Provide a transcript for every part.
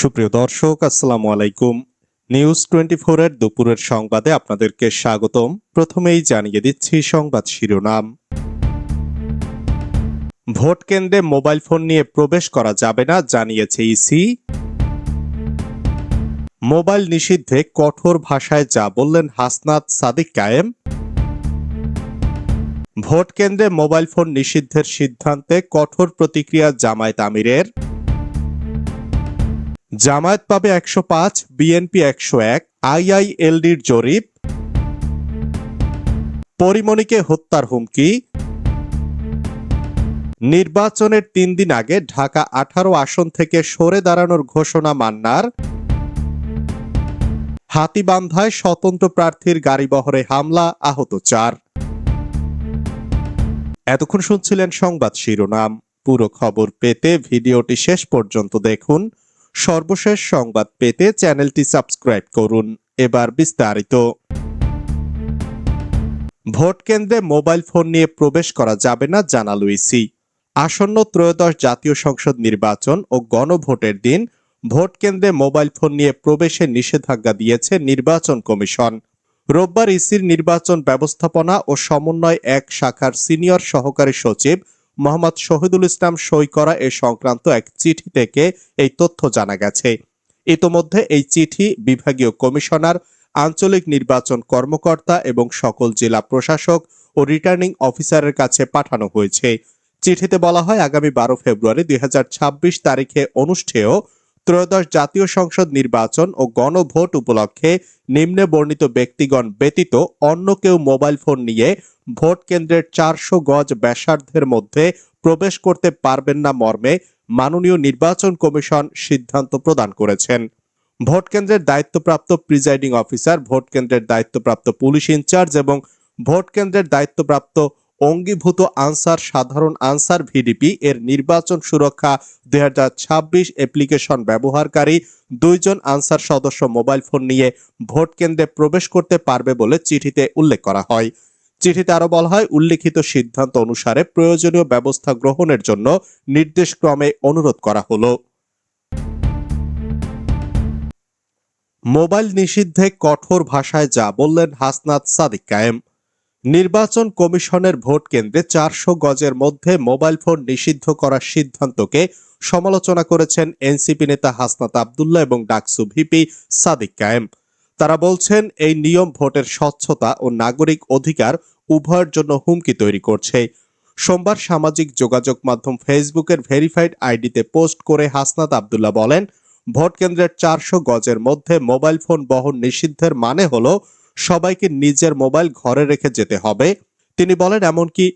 সুপ্রিয় দর্শক, আসসালামু আলাইকুম। নিউজ টোয়েন্টি এর দুপুরের সংবাদে আপনাদেরকে স্বাগতম। প্রথমেই জানিয়ে দিচ্ছি সংবাদ শিরোনাম। ভোট কেন্দ্রে মোবাইল ফোন নিয়ে প্রবেশ করা যাবে না, জানিয়েছে ইসি। মোবাইল নিষিদ্ধে কঠোর ভাষায় যা বললেন হাসনাত সাদিক কায়েম। ভোট কেন্দ্রে মোবাইল ফোন নিষিদ্ধের সিদ্ধান্তে কঠোর প্রতিক্রিয়া জামায়াত আমিরের। জামায়াত পাবে একশো পাঁচ, বিএনপি একশো এক, আইআইএলডির জরিপ। পরিমণিকে হত্যার হুমকি। নির্বাচনের তিন দিন আগে ঢাকা আঠারো আসন থেকে সরে দাঁড়ানোর ঘোষণা মান্নার। হাতিবান্ধায় স্বতন্ত্র প্রার্থীর গাড়িবহরে হামলা, আহত চার। এতক্ষণ শুনছিলেন সংবাদ শিরোনাম। পুরো খবর পেতে ভিডিওটি শেষ পর্যন্ত দেখুন। সর্বশেষ সংবাদ পেতে চ্যানেলটি সাবস্ক্রাইব করুন। এবার বিস্তারিত। ভোট কেন্দ্রে মোবাইল ফোন নিয়ে প্রবেশ করা যাবে না, জানালো ইসি। আসন্ন ত্রয়োদশ জাতীয় সংসদ নির্বাচন ও গণভোটের দিন ভোট কেন্দ্রে মোবাইল ফোন নিয়ে প্রবেশে নিষেধাজ্ঞা দিয়েছে নির্বাচন কমিশন। রোববার ইসির নির্বাচন ব্যবস্থাপনা ও সমন্বয় এক শাখার সিনিয়র সহকারী সচিব মোহাম্মদ শহীদুল ইসলাম সই করা এ সংক্রান্ত এক চিঠি থেকে এই তথ্য জানা গেছে। ইতোমধ্যে এই চিঠি বিভাগীয় কমিশনার, আঞ্চলিক নির্বাচন কর্মকর্তা এবং সকল জেলা প্রশাসক ও রিটার্নিং অফিসারের কাছে পাঠানো হয়েছে। চিঠিতে বলা হয়, আগামী বারো ফেব্রুয়ারি দুই হাজার ছাব্বিশ তারিখে অনুষ্ঠেয় ত্রয়োদশ জাতীয় সংসদ নির্বাচন ও গণভোট উপলক্ষে নিম্নে বর্ণিত ব্যক্তিগণ ব্যতীত অন্য কেউ মোবাইল ফোন নিয়ে ভোট কেন্দ্রের চারশো গজ ব্যাসার্ধের মধ্যে প্রবেশ করতে পারবেন না মর্মে মাননীয় নির্বাচন কমিশন সিদ্ধান্ত প্রদান করেছেন। ভোট কেন্দ্রের দায়িত্বপ্রাপ্ত প্রিজাইডিং অফিসার, ভোট কেন্দ্রের দায়িত্বপ্রাপ্ত পুলিশ ইনচার্জ এবং ভোট কেন্দ্রের দায়িত্বপ্রাপ্ত অঙ্গীভূত আনসার, সাধারণ আনসার ভিডিপি এর নির্বাচন সুরক্ষা দুই হাজার ছাব্বিশ অ্যাপ্লিকেশন ব্যবহারকারী দুইজন আনসার সদস্য মোবাইল ফোন নিয়ে ভোট কেন্দ্রে প্রবেশ করতে পারবে বলে চিঠিতে উল্লেখ করা হয়। চিঠিতে আরও বলা হয়, উল্লেখিত সিদ্ধান্ত অনুসারে প্রয়োজনীয় ব্যবস্থা গ্রহণের জন্য নির্দেশক্রমে অনুরোধ করা হলো। মোবাইল নিষিদ্ধে কঠোর ভাষায় যা বললেন হাসনাত সাদিক কায়েম। নির্বাচন কমিশনের ভোট কেন্দ্রে চারশো গজের মধ্যে মোবাইল ফোন নিষিদ্ধ করার সিদ্ধান্তকে সমালোচনা করেছেন এনসিপি নেতা হাসনাত আবদুল্লাহ এবং ডাকসু ভিপি সাদিক কায়েম। তারা বলছেন, এই নিয়ম ভোটের স্বচ্ছতা ও নাগরিক অধিকার উভয়ের জন্য হুমকি তৈরি করছে। সোমবার সামাজিক যোগাযোগ মাধ্যম ফেসবুকের ভেরিফাইড আইডিতে পোস্ট করে হাসনাত আবদুল্লাহ বলেন, ভোট কেন্দ্রের চারশো গজের মধ্যে মোবাইল ফোন বহন নিষিদ্ধের মানে হলো সবাইকে নিজের মোবাইল ঘরে রেখে যেতে হবে। তিনি বলেন, এমনকি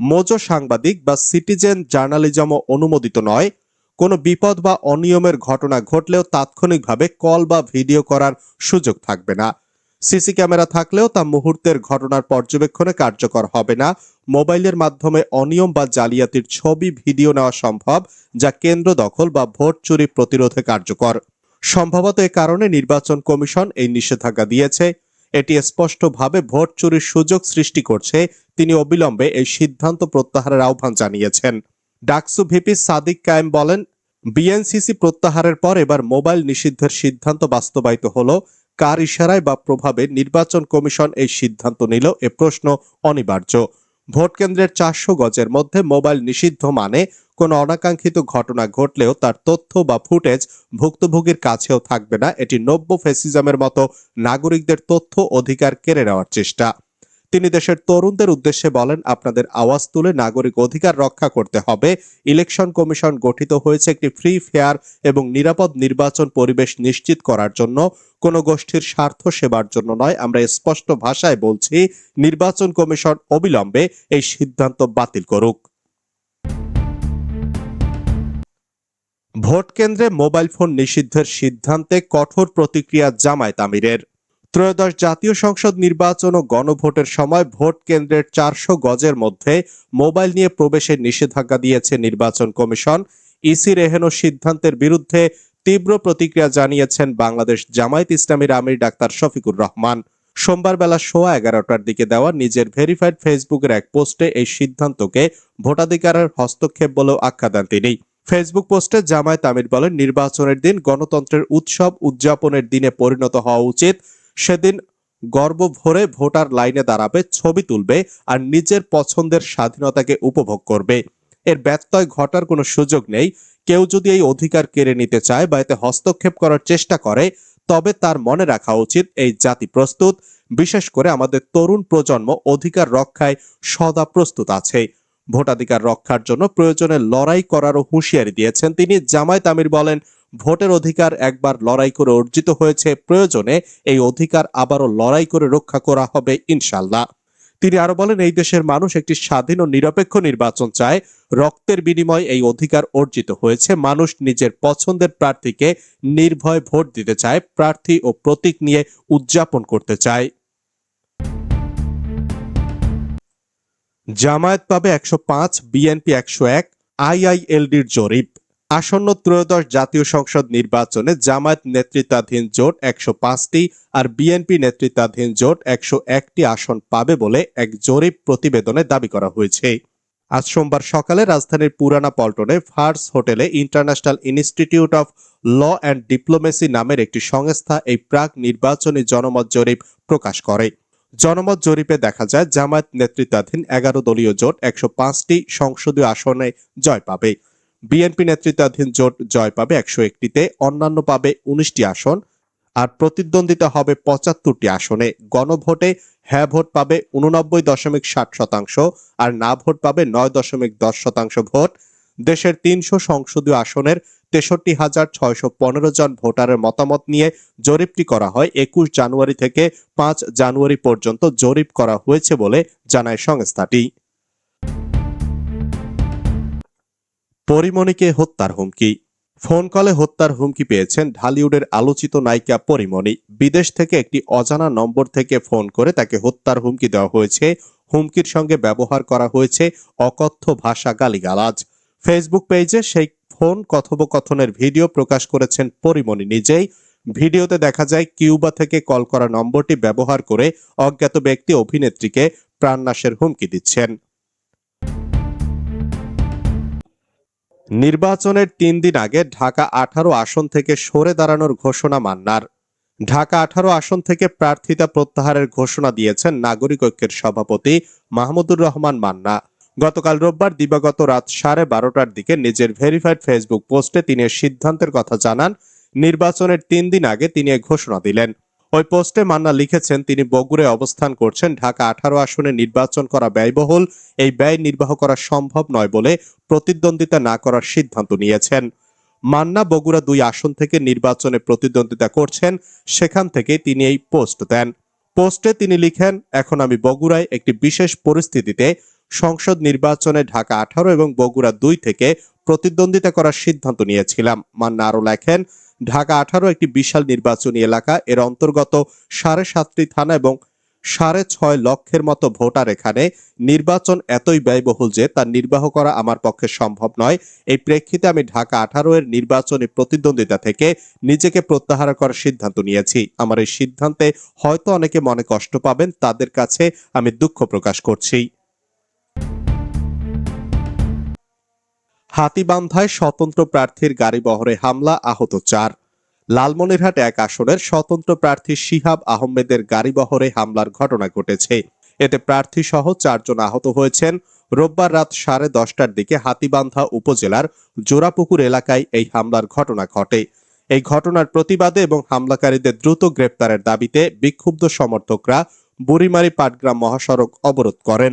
মোজো সাংবাদিক বা সিটিজেন জার্নালিজমও অনুমোদিত নয়। কোনো বিপদ বা অনিয়মের ঘটনা ঘটলেও তাৎক্ষণিকভাবে কল বা ভিডিও করার সুযোগ থাকবে না। সিসি ক্যামেরা থাকলেও তা মুহূর্তের ঘটনার পর্যবেক্ষণে কার্যকর হবে না। মোবাইলের মাধ্যমে অনিয়ম বা জালিয়াতির ছবি, ভিডিও নেওয়া সম্ভব, যা কেন্দ্র দখল বা ভোট চুরি প্রতিরোধে কার্যকর। সম্ভবত এ কারণে নির্বাচন কমিশন এই নিষেধাজ্ঞা দিয়েছে। এটি স্পষ্টভাবে ভোট চুরির সুযোগ সৃষ্টি করছে, তিনি অবিলম্বে এই সিদ্ধান্ত প্রত্যাহারের আহ্বান জানিয়েছেন। ডাকসু ভিপি সাদিক কায়েম বলেন, বিএনসিসি প্রত্যাহারের পর এবার মোবাইল নিষিদ্ধের সিদ্ধান্ত বাস্তবায়িত হলো। কার ইশারায় বা প্রভাবে নির্বাচন কমিশন এই সিদ্ধান্ত নিল এ প্রশ্ন অনিবার্য। ভোট কেন্দ্রের চারশো গজের মধ্যে মোবাইল নিষিদ্ধ মানে কোনো অনাকাঙ্ক্ষিত ঘটনা ঘটলেও তার তথ্য বা ফুটেজ ভুক্তভোগীর কাছেও থাকবে না। এটি নব্য ফেসিজমের মতো নাগরিকদের তথ্য অধিকার কেড়ে নেওয়ার চেষ্টা। তিনি দেশের তরুণদের উদ্দেশ্যে বলেন, আপনাদের আওয়াজ তুলে নাগরিক অধিকার রক্ষা করতে হবে। ইলেকশন কমিশন গঠিত হয়েছে একটি ফ্রি, ফেয়ার এবং নিরাপদ নির্বাচন পরিবেশ নিশ্চিত করার জন্য। কোনো গোষ্ঠীর স্বার্থ সেবার জন্য নয়। আমরা স্পষ্ট ভাষায় বলছি, নির্বাচন কমিশন অবিলম্বে এই সিদ্ধান্ত বাতিল করুক। ভোট কেন্দ্রে মোবাইল ফোন নিষিদ্ধের সিদ্ধান্তে কঠোর প্রতিক্রিয়া জামায়াত আমিরের। ত্রয়োদশ জাতীয় সংসদ নির্বাচন ও গণভোটের সময় ভোট কেন্দ্রের চারশো গজের মধ্যে মোবাইল নিয়ে প্রবেশের নিষেধাজ্ঞা দিয়েছে নির্বাচন কমিশন। ইসি রেহেনো সিদ্ধান্তের বিরুদ্ধে তীব্র প্রতিক্রিয়া জানিয়েছেন বাংলাদেশ জামায়াত ইসলামীর আমির ডাক্তার শফিকুর রহমান। সোমবার বেলা সোয়া এগারোটার দিকে দেওয়া নিজের ভেরিফাইড ফেসবুকের এক পোস্টে এই সিদ্ধান্তকে ভোটাধিকারের হস্তক্ষেপ বলেও আখ্যা দেন তিনি। ফেসবুক পোস্টে জামায়াত আমির বলেন, নির্বাচনের দিন গণতন্ত্রের উৎসব উদযাপনের দিনে পরিণত হওয়া উচিত। সেদিন গর্ব ভরে ভোটার লাইনে দাঁড়াবে, ছবি তুলবে আর নিজের পছন্দের স্বাধীনতাকে উপভোগ করবে। এর ব্যত্যয় ঘটার কোনো সুযোগ নেই। কেউ যদি এই অধিকার কেড়ে নিতে চায় বা এতে হস্তক্ষেপ করার চেষ্টা করে, তবে তার মনে রাখা উচিত এই জাতি প্রস্তুত। বিশেষ করে আমাদের তরুণ প্রজন্ম অধিকার রক্ষায় সদা প্রস্তুত আছে। ভোটাধিকার রক্ষার জন্য প্রয়োজনে লড়াই করারও হুঁশিয়ারি দিয়েছেন তিনি। জামায়াত আমির বলেন, ভোটের অধিকার একবার লড়াই করে অর্জিত হয়েছে, প্রয়োজনে এই অধিকার আবারও লড়াই করে রক্ষা করা হবে ইনশাল্লাহ তিনি আরও বলেন, এই দেশের মানুষ একটি স্বাধীন ও নিরপেক্ষ নির্বাচন চায়। রক্তের বিনিময়ে এই অধিকার অর্জিত হয়েছে। মানুষ নিজের পছন্দের প্রার্থীকে নির্ভয় ভোট দিতে চায়, প্রার্থী ও প্রতীক নিয়ে উদযাপন করতে চায়। জামায়াত পাবে একশো পাঁচ, বিএনপি একশো এক, আইআইএলডির জরিপ। আসন্ন ত্রয়োদশ জাতীয় সংসদ নির্বাচনে জামায়াত নেতৃত্বাধীন জোট একশো পাঁচটি আর বিএনপি নেতৃত্বাধীন জোট একশো একটি আসন পাবে বলে এক জরিপ প্রতিবেদনে দাবি করা হয়েছে। আজ সোমবার সকালে রাজধানীর পুরানা পল্টনে ফার্স হোটেলে international institute of law and diplomacy নামের একটি সংস্থা এই প্রাক নির্বাচনী জনমত জরিপ প্রকাশ করে। জনমত জরিপে দেখা যায় জামায়াত নেতৃত্বাধীন এগারো দলীয় জোট একশো পাঁচটি সংসদীয় আসনে জয় পাবে। বিএনপি নেতৃত্বাধীন জোট জয় পাবে একশো একটিতে, অন্যান্য পাবে উনিশটি আসন, আর প্রতিদ্বন্দ্বিতা হবে পঁচাত্তরটি আসনে। গণভোটে হ্যাঁ ভোট পাবে উননব্বই দশমিক ষাট শতাংশ, আর না ভোট পাবে নয় দশমিক দশ শতাংশ ভোট। দেশের তিনশো সংসদীয় আসনের তেষট্টি হাজার ছয়শো পনেরো জন ভোটারের মতামত নিয়ে জরিপটি করা হয়? একুশ জানুয়ারি থেকে পাঁচ জানুয়ারি পর্যন্ত জরিপ করা হয়েছে বলে জানায় সংস্থাটি। পরিমণিকে হত্যার হুমকি। ফোন কলে হত্যার হুমকি পেয়েছেন ঢালিউডের আলোচিত নায়িকা পরিমণি। বিদেশ থেকে একটি অজানা নম্বর থেকে ফোন করে তাকে হত্যার হুমকি দেওয়া হয়েছে। হুমকির সঙ্গে ব্যবহার করা হয়েছে অকথ্য ভাষা গালিগালাজ। ফেসবুক পেজে সেই ফোন কথোপকথনের ভিডিও প্রকাশ করেছেন পরিমণি নিজেই। ভিডিওতে দেখা যায়, কিউবা থেকে কল করা নম্বরটি ব্যবহার করে অজ্ঞাত ব্যক্তি অভিনেত্রীকে প্রাণনাশের হুমকি দিচ্ছেন। নির্বাচনের তিন দিন আগে ঢাকা আঠারো আসন থেকে সরে দাঁড়ানোর ঘোষণা মান্নার। ঢাকা আঠারো আসন থেকে প্রার্থিতা প্রত্যাহারের ঘোষণা দিয়েছেন নাগরিক ঐক্যের সভাপতি মাহমুদুর রহমান মান্না। গতকাল রোববার দিবাগত রাত সাড়ে বারোটার দিকে নিজের ভেরিফাইড ফেসবুক পোস্টে তিনি সিদ্ধান্তের কথা জানান। নির্বাচনের তিন দিন আগে তিনি ঘোষণা দিলেন। ওই পোস্টে মান্না লিখেছেন, তিনি বগুড়ায় অবস্থান করছেন। ঢাকা আঠারো আসনে নির্বাচন করা ব্যয়বহুল। এই ব্যয় নির্বাহ করা সম্ভব নয় বলে প্রতিদ্বন্দ্বিতা না করার সিদ্ধান্ত নিয়েছেন। মান্না বগুড়া দুই আসন থেকে নির্বাচনে প্রতিদ্বন্দ্বিতা করছেন, সেখান থেকে তিনি এই পোস্ট দেন। পোস্টে তিনি লিখেন, এখন আমি বগুড়ায় একটি বিশেষ পরিস্থিতিতে সংসদ নির্বাচনে ঢাকা আঠারো এবং বগুড়া দুই থেকে প্রতিদ্বন্দ্বিতা করার সিদ্ধান্ত নিয়েছিলাম। মান্না আরও লেখেন, ঢাকা আঠারো একটি বিশাল নির্বাচনী এলাকা। এর অন্তর্গত সাড়ে সাতটি থানা এবং সাড়ে ছয় লক্ষের মতো ভোটার এখানে। নির্বাচন এতই ব্যয়বহুল যে তা নির্বাহ করা আমার পক্ষে সম্ভব নয়। এই প্রেক্ষিতে আমি ঢাকা আঠারো এর নির্বাচনী প্রতিদ্বন্দ্বিতা থেকে নিজেকে প্রত্যাহার করার সিদ্ধান্ত নিয়েছি। আমার এই সিদ্ধান্তে হয়তো অনেকে মনে কষ্ট পাবেন, তাদের কাছে আমি দুঃখ প্রকাশ করছি। হাতিবান্ধায় স্বতন্ত্র প্রার্থীর গাড়ি বহরে হামলা, আহত চার। লালমনিরহাট এক আসনের স্বতন্ত্র প্রার্থী শিহাব আহমেদের গাড়ি বহরে হামলার ঘটনা ঘটেছে। এতে প্রার্থী সহ চারজন আহত হয়েছেন। রোববার রাত সাড়ে দশটার দিকে হাতিবান্ধা উপজেলার জোড়াপুকুর এলাকায় এই হামলার ঘটনা ঘটে। এই ঘটনার প্রতিবাদে এবং হামলাকারীদের দ্রুত গ্রেপ্তারের দাবিতে বিক্ষুব্ধ সমর্থকরা বুড়িমারি পাটগ্রাম মহাসড়ক অবরোধ করেন।